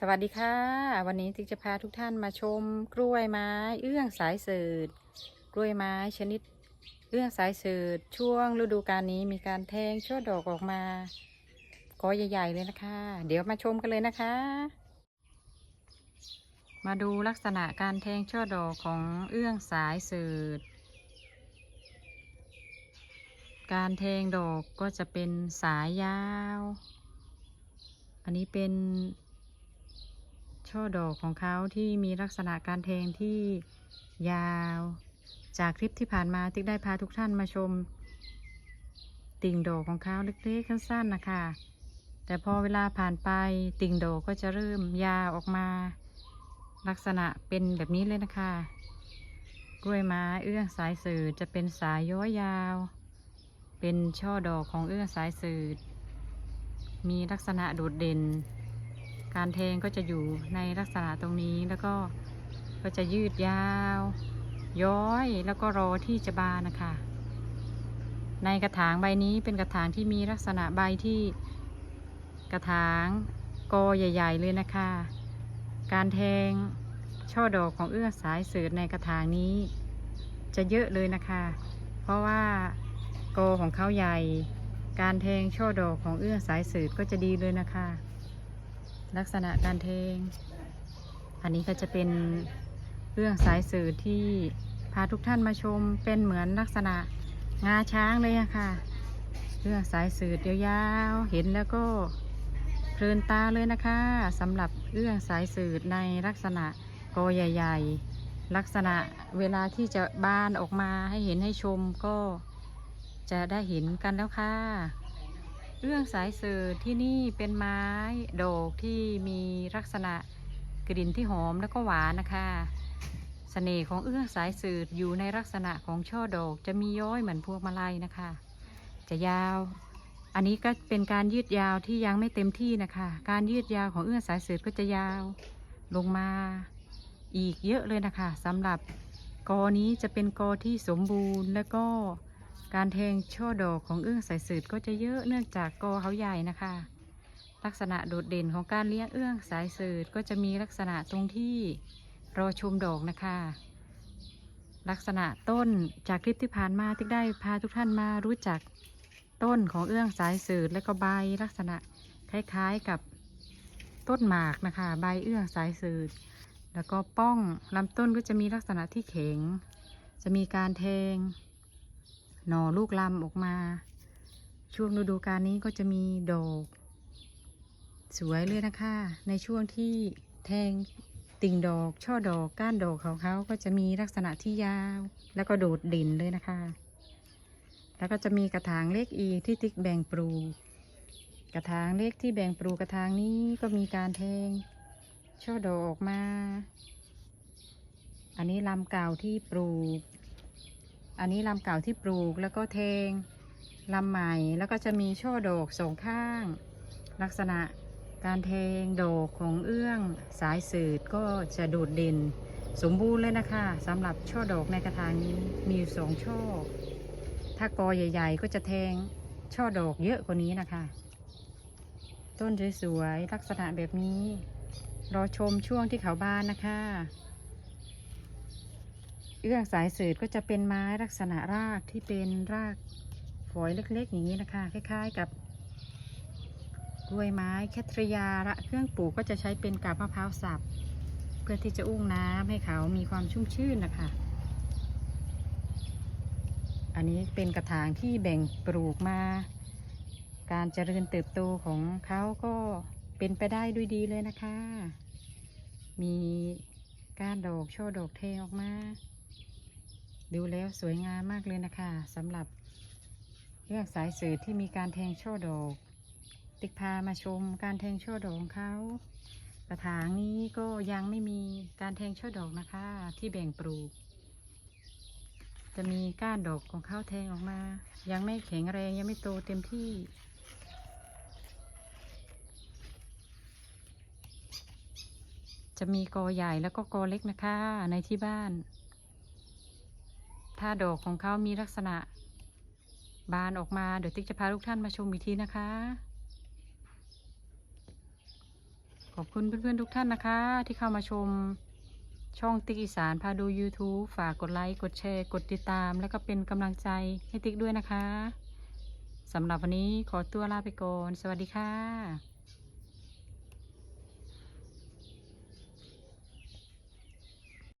สวัสดีค่ะ วันนี้ติ๊กจะพาทุกท่านมาชมกล้วยไม้เอื้องสายเสิร์ชกล้วยไม้ชนิด เอื้องสายเสิร์ชช่วงฤดูกาลนี้มีการแทงช่อดอกออกมาก็ใหญ่ ๆ เลยนะคะ เดี๋ยวมาชมกันเลยนะคะ มาดูลักษณะการแทงช่อดอกของเอื้องสายเสิร์ชการแทงดอกก็จะเป็นสายยาว อันนี้เป็น ช่อดอกของเขาที่มีลักษณะการแทงที่ยาว จากคลิปที่ผ่านมาติ๊กได้พาทุกท่านมาชม ติ่งดอกของเขาเล็กๆสั้นๆนะคะ แต่พอเวลาผ่านไปติ่งดอกก็จะเริ่มยาวออกมา ลักษณะเป็นแบบนี้เลยนะคะ กล้วยไม้เอื้องสายสื่อจะเป็นสายย้อยยาว เป็นช่อดอกของเอื้องสายสื่อมีลักษณะโดดเด่น การแทงก็จะอยู่ในลักษณะตรงนี้แล้วก็ก็จะยืดยาว ย้อยแล้วก็รอที่จะบานนะคะ ในกระถางใบนี้เป็นกระถางที่มีลักษณะใบที่กระถางกอใหญ่ ๆ เลยนะคะ การแทงช่อดอกของเอื้อสายเสือในกระถางนี้ จะเยอะเลยนะคะ เพราะว่ากอของเขาใหญ่ การแทงช่อดอกของเอื้อสายสืบก็จะดีเลยนะคะ ลักษณะการเทง อันนี้ก็จะเป็นเรื่องสายสื่อที่พาทุกท่านมาชมเป็นเหมือนลักษณะงาช้างเลยอะค่ะ เรื่องสายสื่อยาวๆเห็นแล้วก็เพลินตาเลยนะคะสำหรับเรื่องสายสื่อในลักษณะกอใหญ่ ๆ ลักษณะเวลาที่จะบานออกมาให้เห็นให้ชมก็จะได้เห็นกันแล้วค่ะ เรื่องสายสื่อที่นี่เป็นไม้ดอกที่มีลักษณะกลิ่นที่หอมแล้วก็หวานนะคะเสน่ห์ของเอื้องสายสื่ออยู่ในลักษณะของช่อดอกจะมีย้อยเหมือนพวงมาลัยนะคะ จะยาว อันนี้ก็เป็นการยืดยาวที่ยังไม่เต็มที่นะคะ การยืดยาวของเอื้องสายสื่อก็จะยาว ลงมาอีกเยอะเลยนะคะสำหรับกอนี้จะเป็นกอที่สมบูรณ์และก็ การแทงช่อดอกของเอื้องสายสืดก็จะเยอะเนื่องจากกอเขาใหญ่นะคะ ลักษณะโดดเด่นของการเลี้ยงเอื้องสายสืดก็จะมีลักษณะตรงที่รอชมดอกนะคะ ลักษณะต้นจากคลิปที่ผ่านมาที่ได้พาทุกท่านมารู้จักต้นของเอื้องสายสืดและก็ใบลักษณะคล้ายๆกับต้นหมากนะคะ ใบเอื้องสายสืดแล้วก็ป้องลำต้นก็จะมีลักษณะที่แข็ง จะมีการแทง หน่อลูกลำออกมา ช่วงฤดูกาลนี้ก็จะมีดอกสวยเลยนะคะ ในช่วงที่แทงติ่งดอก ช่อดอกก้านดอกของเขาก็จะมีลักษณะที่ยาว แล้วก็โดดเด่นเลยนะคะ แล้วก็จะมีกระถางเล็กอีกที่ติ๊กแบ่งปลูกกระถางเล็กที่แบ่งปลูกกระถางนี้ก็มีการแทง ช่อดอกออกมา อันนี้ลำเก่าที่ปลูก อันนี้ลำเก่าที่ปลูกแล้วก็เทงลำใหม่แล้วก็จะมีช่อดอกสองข้าง ลักษณะการเทงดอกของเอื้องสายสืดก็จะโดดเด่นสมบูรณ์เลยนะคะสำหรับช่อดอกในกระถางนี้มีอยู่สองช่อ ถ้ากอใหญ่ ๆ ก็จะแทงช่อดอกเยอะกว่านี้นะคะ ต้นสวยๆลักษณะแบบนี้ รอชมช่วงที่เขาบานนะคะ เอื้องสายสืดก็จะเป็นไม้ลักษณะรากที่เป็นรากฝอยเล็กๆ อย่างนี้นะคะ คล้ายๆ กับกล้วยไม้แคทริยาละเครื่องปลูกก็จะใช้เป็นกาบมะพร้าวสับ เพื่อที่จะอุ้งน้ำให้เขามีความชุ่มชื่นนะคะ อันนี้เป็นกระถางที่แบ่งปลูกมา การเจริญเติบโตของเขาก็เป็นไปได้ด้วยดีเลยนะคะ มีก้านดอกช่อดอกเทออกมา ดูแล้วสวยงามมากเลยนะคะสำหรับเรื่องสายสื่อที่มีการแทงช่อดอก ติกพามาชมการแทงช่อดอกของเขากระถางนี้ก็ยังไม่มีการแทงช่อดอกนะคะ ที่แบ่งปลูก จะมีก้านดอกของเขาแทงออกมา ยังไม่แข็งแรงยังไม่โตเต็มที่จะมีกอใหญ่แล้วก็กอเล็กนะคะในที่บ้าน ถ้าดอกของเขามีลักษณะ บานออกมา เดี๋ยวติ๊กจะพาทุกท่านมาชมอีกทีนะคะ ขอบคุณเพื่อนๆทุกท่านนะคะ ที่เข้ามาชมช่องติ๊กอีสานพาดู YouTube ฝากกดไลค์ กดแชร์ กดติดตาม แล้วก็เป็นกำลังใจให้ติ๊กด้วยนะคะสำหรับวันนี้ขอตัวลาไปก่อน สวัสดีค่ะ